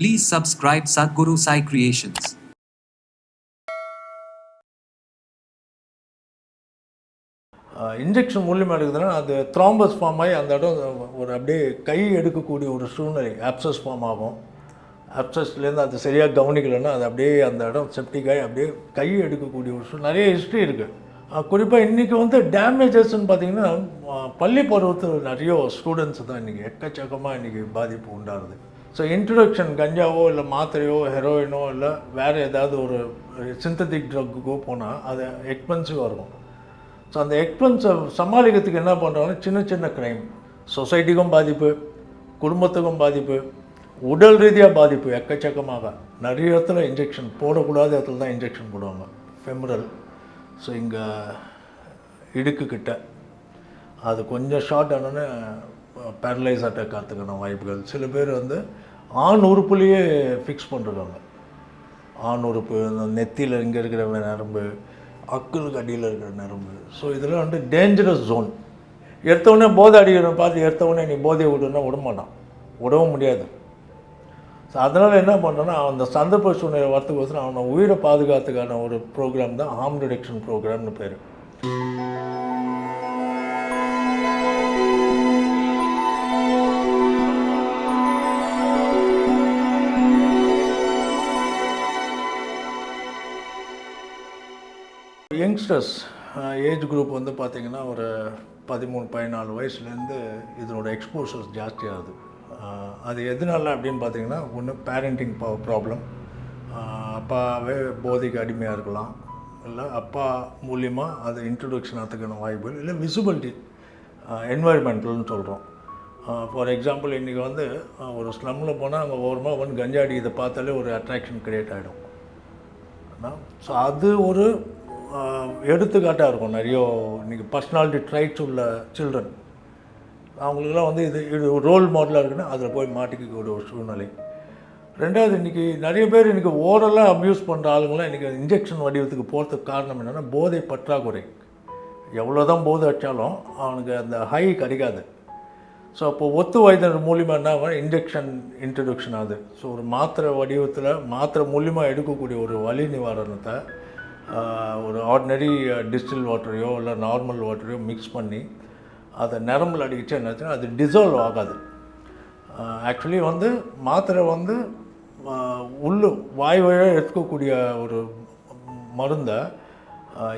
Please subscribe Sadhguru Sai Creations. Injection மூலியமாக எடுக்குதுன்னா அது த்ராம்பஸ் ஃபார்ம் ஆகி அந்த இடம் ஒரு அப்படியே கை எடுக்கக்கூடிய ஒரு சூழ்நிலை ஆப்சஸ் ஃபார்ம் ஆகும். ஆப்சஸ்லேருந்து அது சரியாக கவனிக்கலைன்னா அது அப்படியே அந்த இடம் செப்டிக்காகி அப்படியே கை எடுக்கக்கூடிய ஒரு சூழ்நிலை. நிறைய ஹிஸ்ட்ரி இருக்குது குறிப்பாக இன்றைக்கி வந்து டேமேஜஸ்ன்னு பார்த்திங்கன்னா பள்ளி பருவத்தில் நிறைய ஸ்டூடெண்ட்ஸ் தான் இன்றைக்கி எக்கச்சக்கமாக இன்றைக்கி பாதிப்பு உண்டாகுது. ஸோ இன்ட்ரடக்ஷன் கஞ்சாவோ இல்லை மாத்திரையோ ஹெரோயினோ இல்லை வேறு ஏதாவது ஒரு சிந்தட்டிக் ட்ரக்குக்கோ போனால் அது எக்ஸ்பென்சிவாக இருக்கும். ஸோ அந்த எக்ஸ்பென்ஸை சமாளிக்கிறதுக்கு என்ன பண்ணுறாங்கன்னா சின்ன சின்ன க்ரைம் சொசைட்டிக்கும் பாதிப்பு குடும்பத்துக்கும் பாதிப்பு உடல் ரீதியாக பாதிப்பு எக்கச்சக்கமாக. நிறைய இடத்துல இன்ஜெக்ஷன் போடக்கூடாத இடத்துல தான் இன்ஜெக்ஷன் போடுவாங்க. ஃபெமரல் ஸோ இங்கே இடுக்குக்கிட்ட. அது கொஞ்சம் ஷார்ட் ஆனோன்னே பேரலைஸ் அட்டாக் ஆகிறதுக்கான வாய்ப்புகள். சில பேர் வந்து ஆண் உறுப்புலேயே ஃபிக்ஸ் பண்ணிருக்காங்க. ஆண் உறுப்பு இந்த நெத்தியில் இங்கே இருக்கிற நரம்பு அக்குளுக்கு அடியில் இருக்கிற நரம்பு. ஸோ இதெல்லாம் வந்து டேஞ்சரஸ் ஜோன் எடுத்தவொடனே போதை அடிக்கிறவன் பார்த்து எடுத்தவொடனே நீ போதையை விடுனா விடமாட்டான். விடவும் முடியாது. ஸோ அதனால் என்ன பண்ணுறேன்னா அந்த சந்தர்ப்ப சூழ்நிலை வரத்துக்கோசரம் அவனை உயிரை பாதுகாத்துக்கான ஒரு ப்ரோக்ராம் தான் ஹார்ம் ரிடக்ஷன் ப்ரோக்ராம்னு பேர். யங்ஸ்டர்ஸ் ஏஜ் குரூப் வந்து பார்த்திங்கன்னா ஒரு பதிமூணு பதினாலு வயசுலேருந்து இதனோட எக்ஸ்போசர்ஸ் ஜாஸ்தியாகுது. அது எதனால அப்படின்னு பார்த்தீங்கன்னா ஒன்று பேரண்டிங் ப்ராப்ளம் அப்பாவே போதைக்கு அடிமையாக இருக்கலாம். இல்லை அப்பா மூலியமாக அது இன்ட்ரடக்ஷன் ஆகிறதுக்கான வாய்ப்புகள் இல்லை விசிபிலிட்டி என்வாயர்மெண்டல்னு சொல்கிறோம் ஃபார் எக்ஸாம்பிள் இன்றைக்கி வந்து ஒரு ஸ்லம்மில் போனால் அங்கே ஓரமாக வந்து கஞ்சாடி இதை பார்த்தாலே ஒரு அட்ராக்ஷன் க்ரியேட் ஆகிடும் ஸோ அது ஒரு எடுத்துக்காட்டாக இருக்கும் நிறைய. இன்றைக்கி பர்சனாலிட்டி ட்ரைட்ஸ் உள்ள சில்ட்ரன் அவங்களுக்குலாம் வந்து இது இது ஒரு ரோல் மாடலாக இருக்குன்னா அதில் போய் மாட்டிக்கக்கூடிய ஒரு சூழ்நிலை. ரெண்டாவது இன்றைக்கி நிறைய பேர் இன்றைக்கி ஓரலாக அப்யூஸ் பண்ணுற ஆளுங்களாம் இன்றைக்கி இன்ஜெக்ஷன் வடிவத்துக்கு போகிறதுக்கு காரணம் என்னென்னா போதை பற்றாக்குறை. எவ்வளோ தான் போதை வச்சாலும் அவனுக்கு அந்த ஹை கிடைக்காது. ஸோ அப்போ ஒத்து வயதினர் மூலிமா என்ன இன்ஜெக்ஷன் இன்ட்ரடக்ஷன் ஆகுது. ஸோ ஒரு மாத்திரை வடிவத்தில் மாத்திரை மூலிமா எடுக்கக்கூடிய ஒரு வலி நிவாரணத்தை ஒரு ஆர்டினரி டிஸ்டில் வாட்டரையோ இல்லை நார்மல் வாட்டரையோ மிக்ஸ் பண்ணி அதை நரம்பில் அடிக்கிச்சு என்னாச்சுன்னா அது டிசால்வ் ஆகாது. ஆக்சுவலி வந்து மாத்திரை வந்து உள்ளு வாய் வழியாக எடுக்கக்கூடிய ஒரு மருந்தை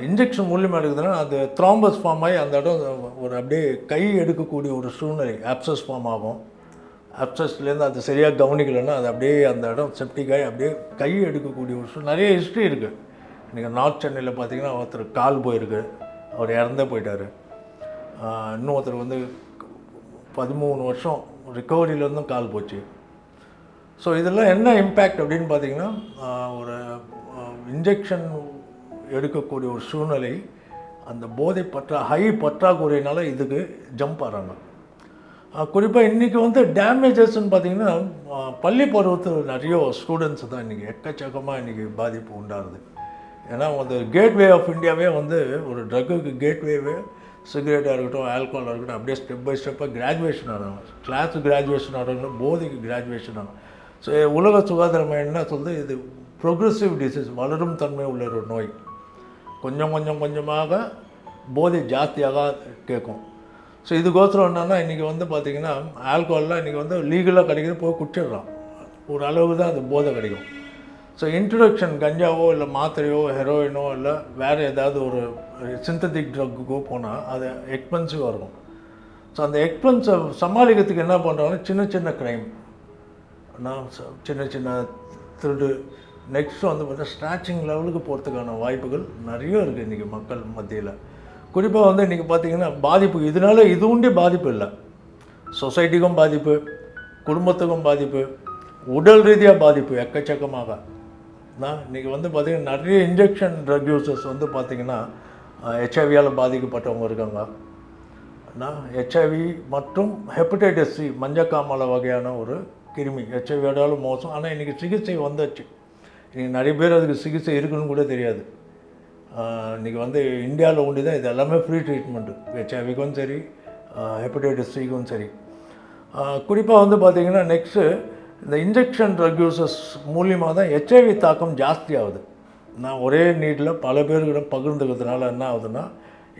இன்ஜெக்ஷன் மூலியமாக எடுக்குதுன்னா அது த்ராம்பஸ் ஃபார்ம் ஆகி அந்த இடம் ஒரு அப்படியே கை எடுக்கக்கூடிய ஒரு சூழ்நிலை ஆப்சஸ் ஃபார்ம் ஆகும். ஆப்சஸ்லேருந்து அது சரியாக கவனிக்கலைன்னா அது அப்படியே அந்த இடம் செப்டிக்காகி அப்படியே கை எடுக்கக்கூடிய ஒரு சூழ்நிலை நிறைய ஹிஸ்ட்ரி இருக்குது இன்றைக்கி நார்த் சென்னையில் பார்த்தீங்கன்னா ஒருத்தர் கால் போயிருக்கு. அவர் இறந்தே போயிட்டார். இன்னும் ஒருத்தர் வந்து பதிமூணு வருஷம் ரிக்கவரியிலேருந்தும் கால் போச்சு. ஸோ இதெல்லாம் என்ன இம்பேக்ட் அப்படின்னு பார்த்தீங்கன்னா ஒரு இன்ஜெக்ஷன் எடுக்கக்கூடிய ஒரு சூழ்நிலை அந்த போதை பற்றா ஹை பற்றாக்குறையினால இதுக்கு ஜம்ப் ஆகிறாங்க குறிப்பாக இன்றைக்கி வந்து டேமேஜஸ்ன்னு பார்த்தீங்கன்னா பள்ளி பருவத்தில் நிறைய ஸ்டூடெண்ட்ஸ் தான் இன்றைக்கி எக்கச்சக்கமாக இன்றைக்கி பாதிப்பு உண்டாகுது. ஏன்னா வந்து கேட்வே ஆஃப் இந்தியாவே வந்து ஒரு ட்ரக்குக்கு கேட்வேவே சிகரெட்டாக இருக்கட்டும் ஆல்கோஹாலாக இருக்கட்டும் அப்படியே ஸ்டெப் பை ஸ்டெப்பாக கிராஜுவேஷன் ஆகிறாங்க கிளாஸ் கிராஜுவேஷன் ஆகிறாங்க போதைக்கு கிராஜுவேஷன் ஆகும் ஸோ உலக சுகாதார என்ன சொல்லுது? இது ப்ரொக்ரெசிவ் டிசீஸ் வளரும் தன்மை உள்ள ஒரு நோய். கொஞ்சம் கொஞ்சம் கொஞ்சமாக போதை ஜாஸ்தியாக கேட்கும். ஸோ இதுக்கோசரம் என்னென்னா இன்றைக்கி வந்து பார்த்திங்கன்னா ஆல்கோஹால்லாம் இன்றைக்கி வந்து லீகலாக கிடைக்கிறது போய் குடிச்சிடுறான் ஒரு அளவு தான் அது போதை கிடைக்கும். ஸோ இன்ட்ரடக்ஷன் கஞ்சாவோ இல்லை மாத்திரையோ ஹெரோயினோ இல்லை வேறு ஏதாவது ஒரு சிந்தட்டிக் ட்ரக்குக்கோ போனால் அது எக்ஸ்பென்சிவாக இருக்கும். ஸோ அந்த எக்ஸ்பென்ஸை சமாளிக்கிறதுக்கு என்ன பண்ணுறாங்கன்னா சின்ன சின்ன க்ரைம் நான் சின்ன சின்ன திருடு. நெக்ஸ்ட் வந்து பார்த்தீங்கன்னா ஸ்ட்ராச்சிங் லெவலுக்கு போகிறதுக்கான வாய்ப்புகள் நிறைய இருக்குது இன்றைக்கி மக்கள் மத்தியில். குறிப்பாக வந்து இன்றைக்கி பார்த்தீங்கன்னா பாதிப்பு இதனால இது உண்டே பாதிப்பு இல்லை. சொசைட்டிக்கும் பாதிப்பு குடும்பத்துக்கும் பாதிப்பு உடல் ரீதியாக பாதிப்பு எக்கச்சக்கமாக. நான் இன்றைக்கி வந்து பார்த்திங்கன்னா நிறைய இன்ஜெக்ஷன் ட்ரக் யூசர்ஸ் வந்து பார்த்திங்கன்னா ஹெச்ஐவியால் பாதிக்கப்பட்டவங்க இருக்காங்க. நான் ஹெச்ஐவி மற்றும் ஹெப்படைட்டிஸ் சி மஞ்சக்காமலை வகையான ஒரு கிருமி. ஹெச்ஐவியோடாலும் மோசம். ஆனால் இன்றைக்கி சிகிச்சை வந்தாச்சு. இன்றைக்கி நிறைய பேர் அதுக்கு சிகிச்சை இருக்குன்னு கூட தெரியாது. இன்றைக்கி வந்து இந்தியாவில் உண்டு தான் இது எல்லாமே ஃப்ரீ ட்ரீட்மெண்ட்டு ஹெச்ஐவிக்கும் சரி ஹெப்படைட்டிஸ் சிக்கும் சரி. குறிப்பாக வந்து பார்த்திங்கன்னா நெக்ஸ்ட்டு இந்த இன்ஜெக்ஷன் ட்ரக் யூசஸ் மூலியமாக தான் ஹெச்ஐவி தாக்கம் ஜாஸ்தி ஆகுது நான் ஒரே நீட்டில் பல பேர்கிட்ட பகிர்ந்துக்கிறதுனால என்ன ஆகுதுன்னா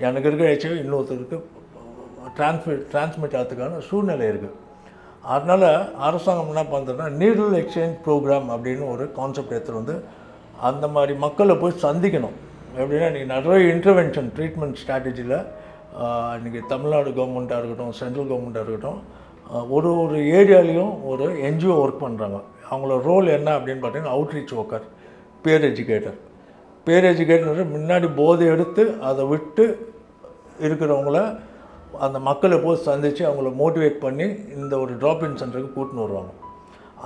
எனக்கு இருக்கிற ஹெச்ஐவி இன்னொருத்தருக்கு டிரான்ஸ்மிட் டிரான்ஸ்மிட் ஆகிறதுக்கான சூழ்நிலை இருக்குது அதனால் அரசாங்கம் என்ன பண்ணுறதுன்னா நீடல் எக்ஸ்சேஞ்ச் ப்ரோக்ராம் அப்படின்னு ஒரு கான்செப்ட் எடுத்துகிட்டு வந்து அந்த மாதிரி மக்களை போய் சந்திக்கணும். எப்படின்னா நீங்கள் நிறைய இன்டர்வென்ஷன் ட்ரீட்மெண்ட் ஸ்ட்ராட்டஜியில் இன்றைக்கி தமிழ்நாடு கவர்மெண்ட்டாக இருக்கட்டும் சென்ட்ரல் கவர்மெண்ட்டாக இருக்கட்டும் ஒரு ஒரு ஏரியாலையும் ஒரு என்ஜிஓ ஒர்க் பண்ணுறாங்க அவங்களோட ரோல் என்ன அப்படின்னு பார்த்தீங்கன்னா outreach worker peer educator peer educator முன்னாடி போதை எடுத்து அதை விட்டு இருக்கிறவங்கள அந்த மக்களை போய் சந்தித்து அவங்கள மோட்டிவேட் பண்ணி இந்த ஒரு ட்ராப்இன் சென்டருக்கு கூட்டின்னு வருவாங்க.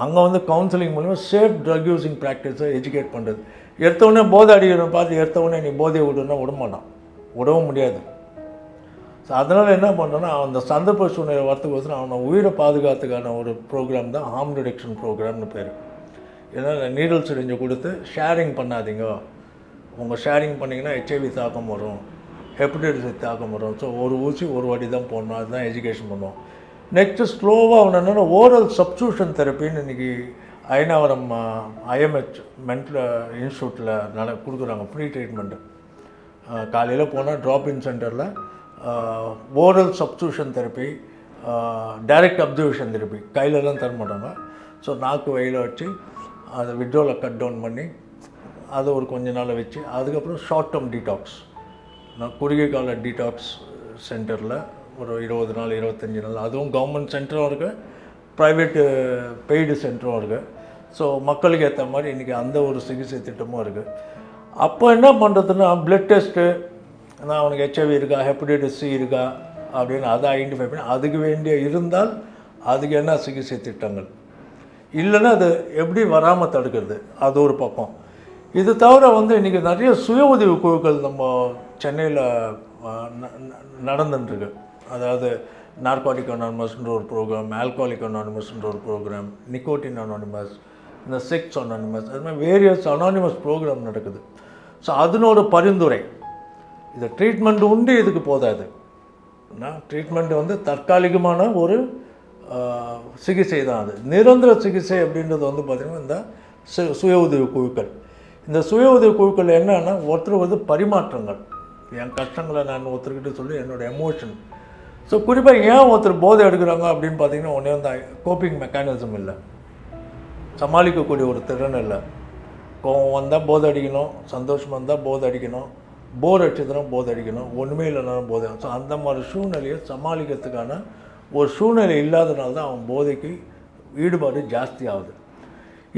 அங்கே வந்து கவுன்சிலிங் மூலிமா சேஃப் ட்ரக் யூஸிங் ப்ராக்டிஸை எஜுகேட் பண்ணுறது எடுத்தவுடனே போதை அடிக்கிறவன் பார்த்து எடுத்தவுடனே நீ போதையை விடுன்னா விட மாட்டான். விடவும் முடியாது. ஸோ அதனால் என்ன பண்ணுறோன்னா அந்த சந்தர்ப்ப சூழ்நிலை வரத்துக்கோசரம் அவனை உயிரை பாதுகாத்துக்கான ஒரு ப்ரோக்ராம் தான் ஹார்ம் ரிடக்ஷன் ப்ரோக்ராம்னு பேர். ஏன்னா நீடல் சிரிஞ்சு கொடுத்து ஷேரிங் பண்ணாதீங்க. உங்கள் ஷேரிங் பண்ணிங்கன்னா ஹெச்ஐவி தாக்கம் வரும் ஹெப்படைட்டிஸ் தாக்கம் வரும். ஸோ ஒரு ஊசி ஒரு வாட்டி தான் போடணும் அதுதான் எஜுகேஷன் பண்ணுவோம் நெக்ஸ்ட்டு ஸ்லோவாக அவன் என்னென்னா ஓரல் சப்ஸ்டியூஷன் தெரப்பின்னு இன்றைக்கி அயனாவரம் ஐஎம்ஹெச் மென்டல் இன்ஸ்டியூட்டில் நட கொடுக்குறாங்க ஃப்ரீ ட்ரீட்மெண்ட்டு காலையில் போனால் ட்ராப்இன் சென்டரில் oral substitution therapy direct observation therapy கையிலலாம் தர மாட்டாங்க. ஸோ நாக்கு வயலில் வச்சு அதை விட்ரோவில் கட் டவுன் பண்ணி அதை ஒரு கொஞ்ச நாள் வச்சு அதுக்கப்புறம் ஷார்ட் டேர்ம் டீடாக்ஸ் நான் குறுகிய கால டீடாக்ஸ் சென்டரில் ஒரு இருபது நாள் இருபத்தஞ்சி நாள். அதுவும் கவர்மெண்ட் சென்டரும் இருக்குது ப்ரைவேட்டு பெய்டு சென்டரும் இருக்குது ஸோ மக்களுக்கு ஏற்ற மாதிரி இன்றைக்கி அந்த ஒரு சிகிச்சை திட்டமும் இருக்குது அப்போ என்ன பண்ணுறதுன்னா ப்ளட் டெஸ்ட்டு ஏன்னா அவனுக்கு ஹெச்ஐவி இருக்கா ஹெப்படைட்டிஸ் சி இருக்கா அப்படின்னு அதை ஐடென்டிஃபை பண்ணி அதுக்கு வேண்டிய இருந்தால் அதுக்கு என்ன சிகிச்சை திட்டங்கள்? இல்லைன்னா அது எப்படி வராமல் தடுக்கிறது? அது ஒரு பக்கம். இது தவிர வந்து இன்றைக்கி நிறைய சுய உதவி குழுக்கள் நம்ம சென்னையில் நடந்துட்டுருக்கு. அதாவது நார்காலிக் அனானிமஸ்ன்ற ஒரு ப்ரோக்ராம் ஆல்காலிக் அனானிமஸ்ன்ற ஒரு ப்ரோக்ராம் நிக்கோட்டின் அனானிமஸ் இந்த செக்ஸ் அனானிமஸ் அது மாதிரி வேரியஸ் அனானிமஸ் ப்ரோக்ராம் நடக்குது. ஸோ அதனோட பரிந்துரை இது ட்ரீட்மெண்ட் உண்டு இதுக்கு போதாது. ட்ரீட்மெண்ட் வந்து தற்காலிகமான ஒரு சிகிச்சை தான் அது. நிரந்தர சிகிச்சை அப்படின்றது வந்து பார்த்திங்கன்னா இந்த சு சுய உதவி குழுக்கள். இந்த சுய உதவி குழுக்கள் என்னென்னா ஒருத்தர் வந்து பரிமாற்றங்கள். என் கஷ்டங்களை நான் ஒருத்தர்கிட்ட சொல்லி என்னோடய எமோஷன் ஸோ குறிப்பாக ஏன் ஒருத்தர் போதை எடுக்கிறாங்க அப்படின்னு பார்த்தீங்கன்னா ஒன்றே வந்து கோப்பிங் மெக்கானிசம் இல்லை. சமாளிக்கக்கூடிய ஒரு திறன் இல்லை. கோவம் வந்தால் போதை அடிக்கணும் சந்தோஷம் வந்தால் போதை அடிக்கணும். போர் அடிச்சதுனா போதை அடிக்கணும் ஒன்றுமே இல்லைனாலும் போதை ஸோ அந்த மாதிரி சூழ்நிலையை சமாளிக்கிறதுக்கான ஒரு சூழ்நிலை இல்லாதனால தான் அவன் போதைக்கு ஈடுபாடு ஜாஸ்தி ஆகுது.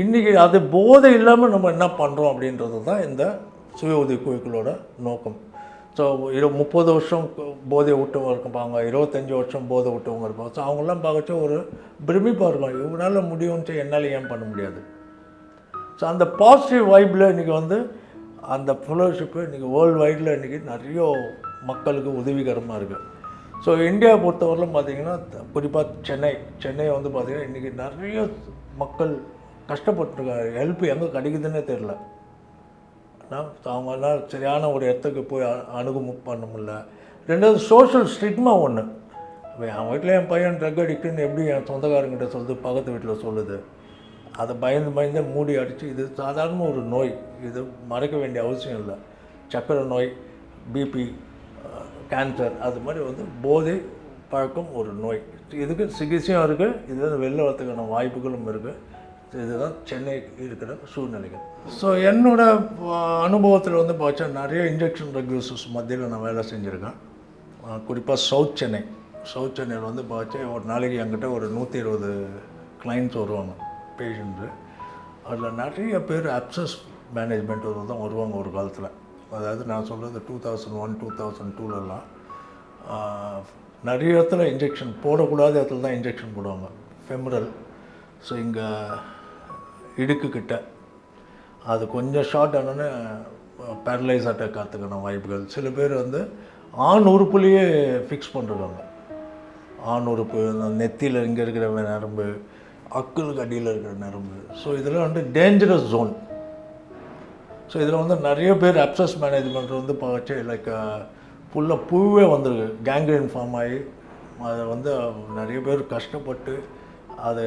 இன்றைக்கி அது போதை இல்லாமல் நம்ம என்ன பண்ணுறோம் அப்படின்றது தான் இந்த சுய உதவி குழுக்களோட நோக்கம். ஸோ இரு முப்பது வருஷம் போதையை விட்டவங்க இருப்பாங்க இருபத்தஞ்சி வருஷம் போதை விட்டவங்க இருப்பாங்க. ஸோ அவங்களாம் பார்க்கச்ச ஒரு பிரமிப்பாக இருக்கும். இவனால் முடியும்னு என்னால் ஏன் பண்ண முடியாது? ஸோ அந்த பாசிட்டிவ் வைப்பில் இன்றைக்கி வந்து அந்த ஃபெலோஷிப்பு இன்றைக்கி வேர்ல்டு வைடில் இன்றைக்கி நிறைய மக்களுக்கு உதவிகரமாக இருக்குது ஸோ இந்தியாவை பொறுத்தவரையிலும் பார்த்தீங்கன்னா குறிப்பாக சென்னை சென்னை வந்து பார்த்திங்கன்னா இன்றைக்கி நிறைய மக்கள் கஷ்டப்பட்டுருக்காங்க. ஹெல்ப் எங்கே கிடைக்குதுன்னே தெரில நான் சரியான ஒரு இடத்துக்கு போய் அணுகு பண்ண முடியல. ரெண்டாவது சோஷியல் ஸ்டிக்மா ஒன்று அவன் வீட்டில் என் பையன் ட்ரக் அடிக்குன்னு எப்படி என் சொந்தக்காரங்கிட்ட சொல்லுது பக்கத்து வீட்டில் சொல்லுது. அதை பயந்து பயந்து மூடி அடித்து இது சாதாரண ஒரு நோய். இது மறக்க வேண்டிய அவசியம் இல்லை. சக்கரை நோய் பிபி கேன்சர் அது மாதிரி வந்து போதை பழக்கம் ஒரு நோய். இதுக்கு சிகிச்சையும் இருக்குது இது வந்து வெளில வரத்துக்கான வாய்ப்புகளும் இருக்குது இதுதான் சென்னை இருக்கிற சூழ்நிலைகள். ஸோ என்னோட அனுபவத்தில் வந்து பார்த்தா நிறைய இன்ஜெக்ஷன் ட்ரக் மத்தியில் நான் வேலை செஞ்சுருக்கேன். குறிப்பாக சவுத் சென்னை. சவுத் சென்னையில் வந்து பார்த்தா ஒரு நாளைக்கு என்கிட்ட ஒரு நூற்றி இருபது கிளைண்ட்ஸ் வருவாங்க. பேஷண்ட்டு அதில் நிறைய பேர் அப்சஸ் மேனேஜ்மெண்ட் தான் வருவாங்க ஒரு காலத்தில். அதாவது நான் சொல்கிறது two thousand one two thousand டூலெல்லாம் நிறைய இடத்துல இன்ஜெக்ஷன் போடக்கூடாத இடத்துல தான் இன்ஜெக்ஷன் போடுவாங்க. ஃபெமரல் ஸோ இங்கே இடுக்குக்கிட்ட அது கொஞ்சம் ஷார்ட் ஆனோன்னே பேரலைஸ் அட்டாக் ஆகிறதுக்கான வாய்ப்புகள். சில பேர் வந்து ஆண் உறுப்புலேயே ஃபிக்ஸ் பண்ணுறாங்க ஆண் உறுப்பு நெத்தியில் இங்கே இருக்கிற நரம்பு அக்குளுக்கு அடியில் இருக்கிற நரம்பு. ஸோ இதில் வந்து டேஞ்சரஸ் ஜோன் ஸோ இதில் வந்து நிறைய பேர் அப்சஸ் மேனேஜ்மெண்ட் வந்து பார்த்து லைக் ஃபுல்லாக uh, புழுவே வந்திருக்கு. கேங்க்ரைன் ஃபார்ம் ஆகி அதை வந்து நிறைய பேர் கஷ்டப்பட்டு அதை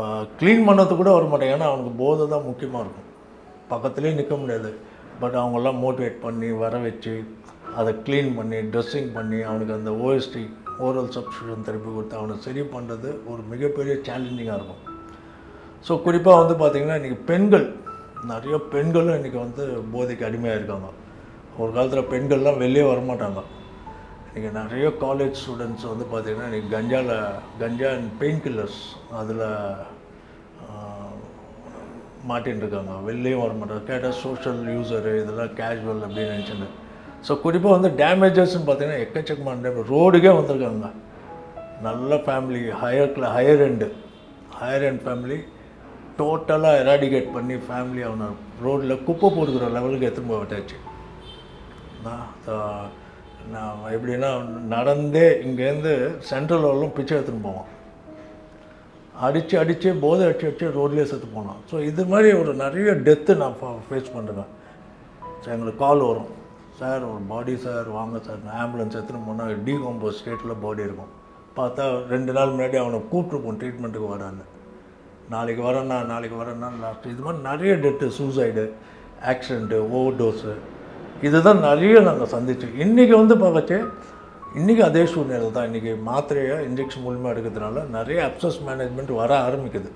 uh, க்ளீன் பண்ணது கூட வர மாட்டேன் ஏன்னா அவனுக்கு போதை தான் முக்கியமாக இருக்கும். பக்கத்துலேயே நிற்க முடியாது. பட் அவங்கெல்லாம் மோட்டிவேட் பண்ணி வர வச்சு அதை க்ளீன் பண்ணி ட்ரெஸ்ஸிங் பண்ணி அவனுக்கு அந்த ஓஎஸ்டி ஓரல் சப்ஸ்டியூஷன் தெரப்பி கொடுத்து அவனை சரி பண்ணுறது ஒரு மிகப்பெரிய சேலஞ்சிங்காக இருக்கும். ஸோ குறிப்பாக வந்து பார்த்திங்கன்னா இன்றைக்கி பெண்கள் நிறைய பெண்களும் இன்றைக்கி வந்து போதைக்கு அடிமையாக இருக்காங்க. ஒரு காலத்தில் பெண்கள்லாம் வெளியே வரமாட்டாங்க. இன்றைக்கி நிறைய காலேஜ் ஸ்டூடெண்ட்ஸ் வந்து பார்த்திங்கன்னா இன்றைக்கி கஞ்சாவில் கஞ்சா அண்ட் பெயின் கில்லர்ஸ் அதில் மாட்டின்னு இருக்காங்க வெளிலையும் வரமாட்டாங்க. கேட்டால் சோஷியல் யூசரு இதெல்லாம் கேஷுவல் அப்படின்னு நினச்சிட்டு. ஸோ குறிப்பாக வந்து டேமேஜஸ்ன்னு பார்த்தீங்கன்னா எக்கச்சக்கமான டேமேஜ் ரோடுக்கே வந்திருக்காங்க. நல்ல family higher class higher end higher end family டோட்டலாக எராடிகேட் பண்ணி ஃபேமிலி அவனை ரோட்டில் குப்பை போடுக்கிற லெவலுக்கு எடுத்துன்னு போய் விட்டாச்சு. நான் நான் எப்படின்னா நடந்தே இங்கேருந்து சென்ட்ரல் வரலும் பிச்சை எடுத்துன்னு போவான். அடித்து அடித்து போதை அடிச்சு அடிச்சு ரோட்லேயே செத்து போனான். ஸோ இது மாதிரி ஒரு நிறைய டெத்து நான் ஃபேஸ் பண்ணுறேன் ஸோ எங்களுக்கு கால் வரும். சார் ஒரு பாடி சார் வாங்க சார். ஆம்புலன்ஸ் எடுத்துன்னு போனால் டீகம்போஸ் ஸ்டேட்டில் பாடி இருக்கும். பார்த்தா ரெண்டு நாள் முன்னாடி அவனை கூப்பிட்ருப்போம் ட்ரீட்மெண்ட்டுக்கு வரான்னு. நாளைக்கு வரேன்னா நாளைக்கு வரேன்னா லாஸ்ட் இது மாதிரி நிறைய death suicide accident overdose இதுதான் நிறைய நாங்கள் சந்திச்சோம். இன்றைக்கி வந்து பார்க்கச்சு இன்றைக்கி அதே சூழ்நிலை தான். இன்றைக்கி மாத்திரையை இன்ஜெக்ஷன் மூலியமாக எடுக்கிறதுனால நிறைய அப்சஸ் மேனேஜ்மெண்ட் வர ஆரம்பிக்குது.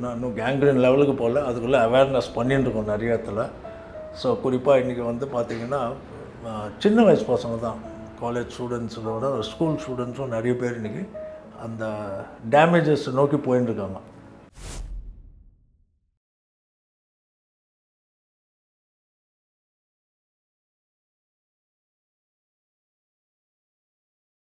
நான் இன்னும் கேங்க்ரீன் லெவலுக்கு போகல. அதுக்குள்ளே அவேர்னஸ் பண்ணிட்டுருக்கோம் நிறைய இடத்துல. ஸோ குறிப்பாக இன்றைக்கி வந்து பார்த்திங்கன்னா சின்ன வயசு பசங்க தான். காலேஜ் ஸ்டூடெண்ட்ஸோட ஸ்கூல் ஸ்டூடெண்ட்ஸும் நிறைய பேர் இன்றைக்கி அந்த டேமேஜஸ் நோக்கி போயின்னு இருக்காங்க.